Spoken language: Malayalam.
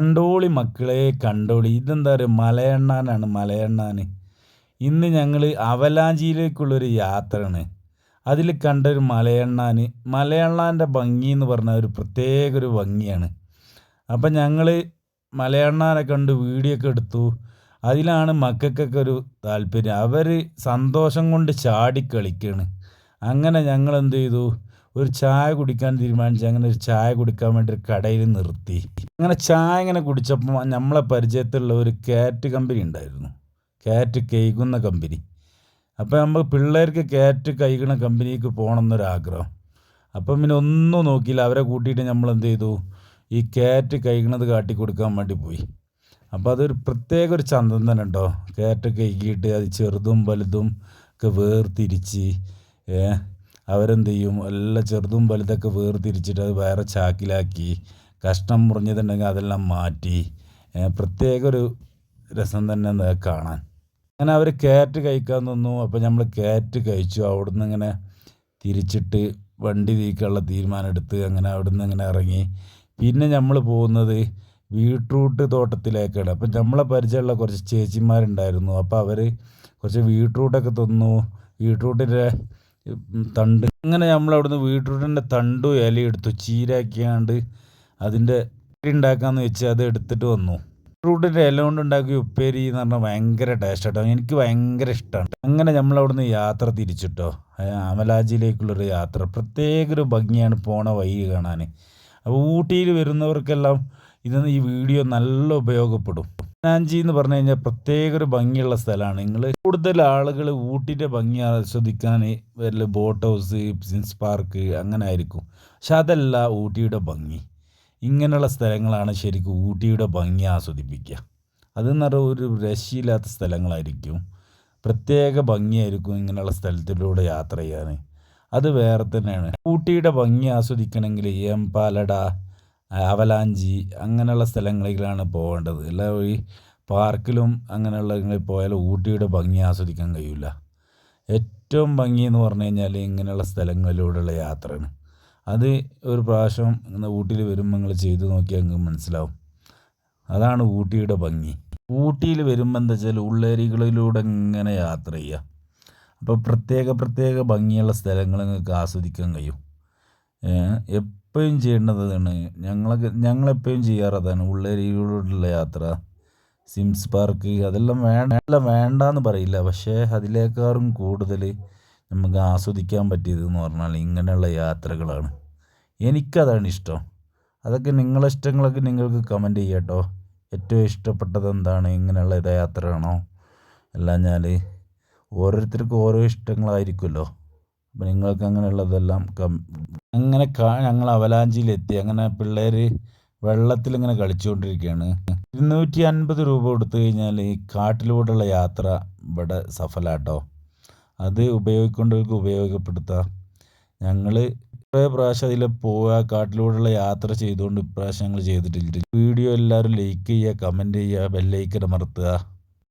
കണ്ടോളി മക്കളെ കണ്ടോളി. ഇതെന്താ പറയുക? മലയണ്ണാനാണ് മലയണ്ണാൻ ഇന്ന് ഞങ്ങൾ അവലാഞ്ചിയിലേക്കുള്ളൊരു യാത്രയാണ്. അതിൽ കണ്ടൊരു മലയണ്ണാൻ മലയണ്ണാന്റെ ഭംഗി എന്ന് പറഞ്ഞാൽ ഒരു പ്രത്യേക ഒരു ഭംഗിയാണ്. അപ്പം ഞങ്ങൾ മലയണ്ണാനെ കണ്ട് വീഡിയോ ഒക്കെ എടുത്തു. അതിലാണ് മക്കൾക്കൊക്കെ ഒരു താല്പര്യം. അവർ സന്തോഷം കൊണ്ട് ചാടി കളിക്കുകയാണ് അങ്ങനെ ഞങ്ങൾ എന്ത് ചെയ്തു? ഒരു ചായ കുടിക്കാൻ തീരുമാനിച്ച് അങ്ങനെ ഒരു ചായ കുടിക്കാൻ വേണ്ടി ഒരു കടയിൽ നിർത്തി. അങ്ങനെ ചായ ഇങ്ങനെ കുടിച്ചപ്പോൾ നമ്മളെ പരിചയത്തിലുള്ള ഒരു കാറ്റ് കമ്പനി ഉണ്ടായിരുന്നു. കാറ്റ് കൈകുന്ന കമ്പനി. അപ്പോൾ നമ്മൾ പിള്ളേർക്ക് കാറ്റ് കൈകണ കമ്പനിക്ക് പോകണം എന്നൊരാഗ്രഹം. അപ്പം പിന്നെ ഒന്നും നോക്കിയില്ല. അവരെ കൂട്ടിയിട്ട് നമ്മൾ എന്ത് ചെയ്തു? ഈ കാറ്റ് കൈകണത് കാട്ടി കൊടുക്കാൻ വേണ്ടി പോയി. അപ്പോൾ അതൊരു പ്രത്യേക ഒരു ചന്തം തന്നെ ഉണ്ടോ? കാറ്റ് കൈകിയിട്ട് അത് ചെറുതും വലുതും ഒക്കെ വേർതിരിച്ച് അവരെന്ത് ചെയ്യും എല്ലാം ചെറുതും വലുതൊക്കെ വേർതിരിച്ചിട്ട് അത് വേറെ ചാക്കിലാക്കി കഷ്ണം മുറിഞ്ഞതുണ്ടെങ്കിൽ അതെല്ലാം മാറ്റി പ്രത്യേക ഒരു രസം തന്നെ കാണാൻ. അങ്ങനെ അവർ കയറ്റ് കഴിക്കാൻ തന്നു അപ്പോൾ നമ്മൾ കയറ്റ് കഴിച്ചു. അവിടുന്ന് ഇങ്ങനെ തിരിച്ചിട്ട് വണ്ടി തീക്കാനുള്ള തീരുമാനം എടുത്ത് അങ്ങനെ അവിടുന്ന് ഇങ്ങനെ ഇറങ്ങി. പിന്നെ നമ്മൾ പോകുന്നത് ബീട്രൂട്ട് തോട്ടത്തിലേക്കാണ്. അപ്പം നമ്മളെ പരിചയമുള്ള കുറച്ച് ചേച്ചിമാരുണ്ടായിരുന്നു. അപ്പോൾ അവർ കുറച്ച് ബീട്രൂട്ടൊക്കെ തന്നു. ബീട്രൂട്ടിന്റെ തണ്ട്. അങ്ങനെ നമ്മൾ അവിടുന്ന് ബീട്രൂട്ടിന്റെ തണ്ടും ഇലയും എടുത്തു. ചീരാക്കിയാണ്ട് അതിന്റെ ഉണ്ടാക്കാമെന്ന് വെച്ച് അത് എടുത്തിട്ട് വന്നു. ബീട്രൂട്ടിന്റെ ഇല കൊണ്ട് ഉണ്ടാക്കിയ ഉപ്പേരി എന്ന് പറഞ്ഞാൽ ഭയങ്കര ടേസ്റ്റ് കേട്ടോ എനിക്ക് ഭയങ്കര ഇഷ്ടമാണ് അങ്ങനെ നമ്മൾ അവിടുന്ന് യാത്ര തിരിച്ചിട്ടോ. അമലാജിയിലേക്കുള്ളൊരു യാത്ര. പ്രത്യേക ഒരു ഭംഗിയാണ് പോണ വഴി കാണാൻ അപ്പോൾ ഊട്ടിയിൽ വരുന്നവർക്കെല്ലാം ഇതെന്ന് ഈ വീഡിയോ നല്ല ഉപയോഗപ്പെടും. പതിനാഞ്ചി എന്ന് പറഞ്ഞു കഴിഞ്ഞാൽ പ്രത്യേക ഒരു ഭംഗിയുള്ള സ്ഥലമാണ്. നിങ്ങൾ കൂടുതൽ ആളുകൾ ഊട്ടിന്റെ ഭംഗി ആസ്വദിക്കാൻ വല്ല ബോട്ട് ഹൗസ് സിൻസ് പാർക്ക് അങ്ങനെ ആയിരിക്കും. പക്ഷെ അതല്ല ഊട്ടിയുടെ ഭംഗി. ഇങ്ങനെയുള്ള സ്ഥലങ്ങളാണ് ശരിക്കും ഊട്ടിയുടെ ഭംഗി ആസ്വദിപ്പിക്കുക. അതെന്ന് പറഞ്ഞാൽ ഒരു രക്ഷയില്ലാത്ത സ്ഥലങ്ങളായിരിക്കും. പ്രത്യേക ഭംഗിയായിരിക്കും ഇങ്ങനെയുള്ള സ്ഥലത്തിലൂടെ യാത്ര ചെയ്യാൻ. അത് വേറെ തന്നെയാണ്. ഊട്ടിയുടെ ഭംഗി ആസ്വദിക്കണമെങ്കിൽ എംപാലട അവലാഞ്ചി അങ്ങനെയുള്ള സ്ഥലങ്ങളിലാണ് പോകേണ്ടത്. അല്ല ഈ പാർക്കിലും അങ്ങനെയുള്ള പോയാൽ ഊട്ടിയുടെ ഭംഗി ആസ്വദിക്കാൻ കഴിയില്ല ഏറ്റവും ഭംഗി എന്ന് പറഞ്ഞു കഴിഞ്ഞാൽ ഇങ്ങനെയുള്ള സ്ഥലങ്ങളിലൂടെയുള്ള യാത്രയാണ്. അത് ഒരു പ്രാവശ്യം ഊട്ടിയിൽ വരുമ്പോൾ നിങ്ങൾ ചെയ്തു നോക്കിയാൽ നിങ്ങൾക്ക് മനസ്സിലാവും. അതാണ് ഊട്ടിയുടെ ഭംഗി. ഊട്ടിയിൽ വരുമ്പോൾ എന്താ വെച്ചാൽ ഉള്ളേരികളിലൂടെ ഇങ്ങനെ യാത്ര ചെയ്യുക. അപ്പോൾ പ്രത്യേക പ്രത്യേക ഭംഗിയുള്ള സ്ഥലങ്ങൾ നിങ്ങൾക്ക് ആസ്വദിക്കാൻ കഴിയും. എപ്പോഴും ചെയ്യേണ്ടത് അതാണ് ഞങ്ങളൊക്കെ ഞങ്ങളെപ്പോഴും ചെയ്യാറ് അതാണ് ഉള്ളേരിയിലൂടെയുള്ള യാത്ര സിംസ് പാർക്ക് അതെല്ലാം വേണ്ട എല്ലാം വേണ്ടാന്ന് പറയില്ല. പക്ഷേ അതിലേക്കാളും കൂടുതൽ നമുക്ക് ആസ്വദിക്കാൻ പറ്റിയത് എന്ന് പറഞ്ഞാൽ ഇങ്ങനെയുള്ള യാത്രകളാണ്. എനിക്കതാണ് ഇഷ്ടം. അതൊക്കെ നിങ്ങളെ ഇഷ്ടങ്ങളൊക്കെ നിങ്ങൾക്ക് കമന്റ് ചെയ്യാം കേട്ടോ ഏറ്റവും ഇഷ്ടപ്പെട്ടത് എന്താണ്? ഇങ്ങനെയുള്ള യാത്രയാണോ? അല്ലാഞ്ഞാൽ ഓരോരുത്തർക്കും ഓരോ ഇഷ്ടങ്ങളായിരിക്കുമല്ലോ. അപ്പം നിങ്ങൾക്ക് അങ്ങനെയുള്ളതെല്ലാം അങ്ങനെ ഞങ്ങൾ അവലാഞ്ചിയിലെത്തി. അങ്ങനെ പിള്ളേർ വെള്ളത്തിലിങ്ങനെ കളിച്ചുകൊണ്ടിരിക്കുകയാണ്. ഇരുന്നൂറ്റി അൻപത് രൂപ കൊടുത്തു കഴിഞ്ഞാൽ ഈ കാട്ടിലൂടെയുള്ള യാത്ര ഇവിടെ സഫലാട്ടോ. അത് ഉപയോഗിക്കേണ്ടവർക്ക് ഉപയോഗപ്പെടുത്താം. ഞങ്ങൾ കുറേ പ്രാവശ്യം അതിൽ പോവുക കാട്ടിലൂടെയുള്ള യാത്ര ചെയ്തുകൊണ്ട് ഇപ്രാവശ്യം ഞങ്ങൾ ചെയ്തിട്ടില്ല. വീഡിയോ എല്ലാവരും ലൈക്ക് ചെയ്യുക കമന്റ് ചെയ്യുക ബെല്ലൈക്കൻ അമർത്തുക.